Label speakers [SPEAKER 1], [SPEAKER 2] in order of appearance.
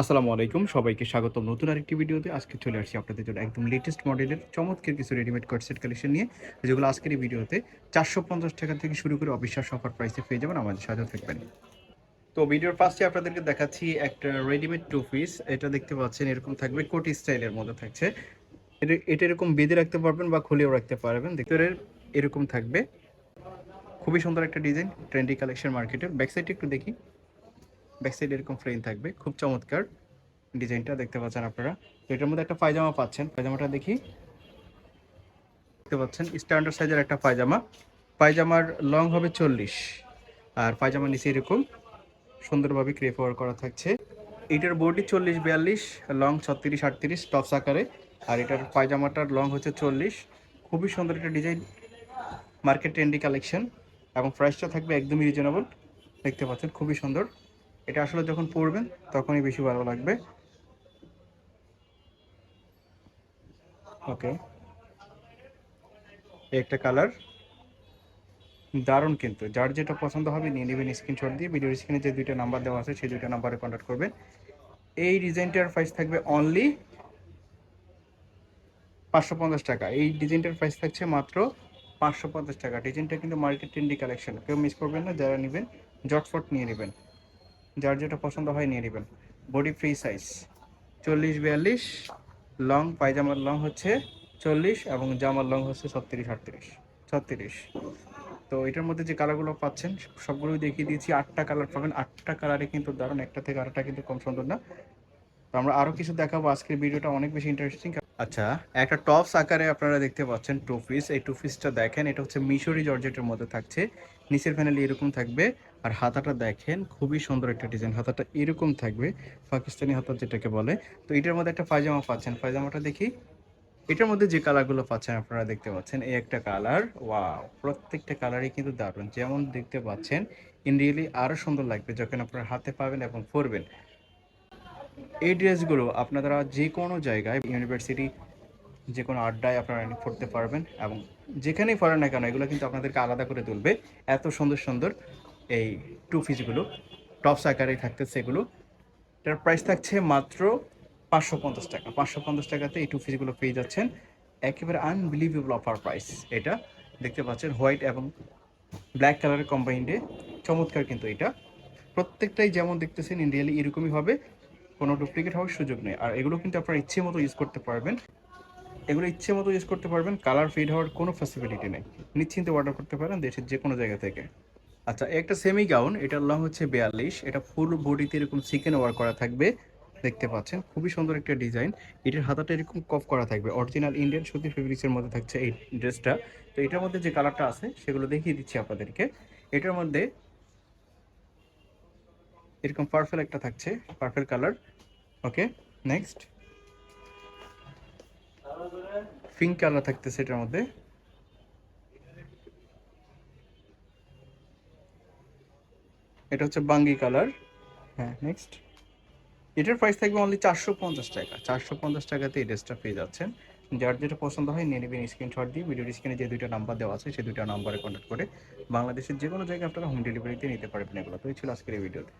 [SPEAKER 1] আসসালামু আলাইকুম। সবাইকে স্বাগত নতুন আরেকটি ভিডিওতে। আজকে চলে আসছি আপনাদের জন্য একদম লেটেস্ট মডেলের চমৎকার কিছু রেডিমেড কট সেট কালেকশন নিয়ে, যেগুলো আজকের এই ভিডিওতে চারশো পঞ্চাশ টাকা থেকে শুরু করে অবিশ্বাস অফার প্রাইসে পেয়ে যাবেন আমাদের সাথে থাকবেন। তো ভিডিওর ফার্স্টে আপনাদেরকে দেখাচ্ছি একটা রেডিমেড টু পিস এটা দেখতে পাচ্ছেন, এরকম থাকবে, কোটি স্টাইলের মধ্যে থাকছে। এটা এরকম বেঁধে রাখতে পারবেন বা খুলেও রাখতে পারবেন। দেখতে এরকম থাকবে। খুবই সুন্দর একটা ডিজাইন ট্রেন্ডি কালেকশন মার্কেটের ব্যাক সাইডে একটু দেখি। ব্যাক সাইড এরকম ফ্রেম থাকবে। খুব চমৎকার ডিজাইনটা দেখতে পাচ্ছেন আপনারা। তো এটার মধ্যে একটা পায়জামা পাচ্ছেন। পায়জামাটা দেখি। দেখতে পাচ্ছেন স্ট্যান্ডার্ড সাইজের একটা পায়জামা। পায়জামার লং হবে চল্লিশ। আর পায়জামার নিচে এরকম সুন্দরভাবে ক্রেপ ওয়ার করা থাকছে। এটার বডি চল্লিশ বিয়াল্লিশ লং ছত্রিশ আটত্রিশ টপস আকারে। আর এটার পায়জামাটার লং হচ্ছে চল্লিশ। খুবই সুন্দর একটা ডিজাইন মার্কেট ট্রেন্ডি কালেকশন এবং প্রাইসটা থাকবে একদমই রিজনেবল দেখতে পাচ্ছেন, খুবই সুন্দর। এটা আসলে যখন পরবেন তখনই বেশি ভালো লাগবে। ওকে। একটা কালার। দারুণ কিন্তু। যার যেটা পছন্দ হবে নিয়ে নেবেন স্ক্রিনশট দিয়ে। ভিডিওর স্ক্রিনে যে দুইটা নাম্বার দেওয়া আছে, সেই দুইটা নাম্বারে কন্ট্যাক্ট করবেন। এই ডিজাইনটার প্রাইস থাকবে অনলি পাঁচশো পঞ্চাশ টাকা। এই ডিজাইনটার প্রাইস থাকছে মাত্র পাঁচশো পঞ্চাশ টাকা। ডিজাইনটা কিন্তু মার্কেট ট্রেন্ডি কালেকশন কেউ মিস করবেন না, যারা নেবেন, জটফট নিয়ে নেবেন। যার যেটা পছন্দ হয় নিয়ে নেবেন। বডি ফ্রি সাইজ চল্লিশ বিয়াল্লিশ লং পায়জামার লং হচ্ছে চল্লিশ এবং জামার লং হচ্ছে ছত্রিশ, আটত্রিশ। ছত্রিশ। তো এটার মধ্যে যে কালারগুলো পাচ্ছেন, সবগুলোই দেখিয়ে দিয়েছি। আটটা কালার পাবেন। আটটা কালারে কিন্তু দারুণ। একটা থেকে আরেকটা কিন্তু কম সুন্দর না। তো আমরা আরও কিছু দেখাবো। আজকের ভিডিওটা অনেক বেশি ইন্টারেস্টিং আচ্ছা একটা টপস আকারে আপনারা দেখতে পাচ্ছেন টু পিস এই টু পিসটা দেখেন, এটা হচ্ছে মিশরি জর্জেটের মধ্যে থাকছে। নিচের প্যানেল এরকম থাকবে, আর হাতাটা দেখেন, খুবই সুন্দর একটা ডিজাইন হাতাটা এরকম থাকবে, পাকিস্তানি হাতা যেটাকে বলে। তো এটার মধ্যে একটা পায়জামা পাচ্ছেন। পায়জামাটা দেখি। এটার মধ্যে যে কালারগুলো পাচ্ছেন আপনারা দেখতে পাচ্ছেন, এই একটা কালার ওয়াও প্রত্যেকটা কালারই কিন্তু দারুণ। যেমন দেখতে পাচ্ছেন ইন রিয়েলি আরও সুন্দর লাগবে যখন আপনারা হাতে পাবেন এবং পরবেন। এই ড্রেসগুলো আপনারা যে কোনো জায়গায় ইউনিভার্সিটি যে কোনো আড্ডায় আপনারা পড়তে পারবেন এবং যেখানেই পড়েন না কেন, এগুলো কিন্তু আপনাদেরকে আলাদা করে তুলবে। এত সুন্দর সুন্দর এই টু পিসগুলো টপস আকারেই থাকতেছে এগুলো এটার প্রাইস থাকছে মাত্র পাঁচশো পঞ্চাশ টাকা। পাঁচশো পঞ্চাশ টাকাতে এই টু পিসগুলো পেয়ে যাচ্ছেন। একেবারে আনবিলিভেবল অফার প্রাইস এটা। দেখতে পাচ্ছেন হোয়াইট এবং ব্ল্যাক কালারের কম্বাইন্ডে চমৎকার কিন্তু এটা। প্রত্যেকটাই যেমন দেখতেছেন ইন্ডিয়ালি এরকমই হবে। কোনো ডুপ্লিকেট হওয়ার সুযোগ নেই। আর এগুলো কিন্তু আপনার ইচ্ছে মতো ইউজ করতে পারবেন। এগুলো ইচ্ছে মতো ইউজ করতে পারবেন। কালার ফিড হওয়ার কোনো ফ্যাসিলিটি নেই। নিশ্চিন্তে অর্ডার করতে পারেন দেশের যে কোনো জায়গা থেকে। আচ্ছা একটা সেমি গাউন এটার লং হচ্ছে বিয়াল্লিশ। এটা ফুল বডিতে এরকম চিকেন ওয়ার করা থাকবে। দেখতে পাচ্ছেন, খুবই সুন্দর একটা ডিজাইন এটার হাতাটা এরকম কফ করা থাকবে। অরিজিনাল ইন্ডিয়ান সুতি ফেব্রিক্সের মধ্যে থাকছে এই ড্রেসটা তো এটার মধ্যে যে কালারটা আছে, সেগুলো দেখিয়ে দিচ্ছি আপনাদেরকে। এটার মধ্যে এরকম পার্পেল একটা থাকছে purple colour. Okay, next. Pink colour থাকতেছে এটার মধ্যে। এটা হচ্ছে বাঙ্গি কালার। হ্যাঁ নেক্সট। এটার প্রাইস থাকবে অনলি চারশো পঞ্চাশ টাকা। চারশো পঞ্চাশ টাকাতে এই ড্রেসটা পেয়ে যাচ্ছেন। যার যেটা পছন্দ হয় নিয়ে নেবেন স্ক্রিনশট দিয়ে। ভিডিওর স্ক্রিনে যে দুইটা নাম্বার দেওয়া আছে সেই দুইটা নাম্বারে কন্ট্যাক্ট করে বাংলাদেশের যে কোনো জায়গায় আপনারা হোম ডেলিভারিতে নিতে পারবেন এগুলো। তো এই ছিল আজকের এই ভিডিওতে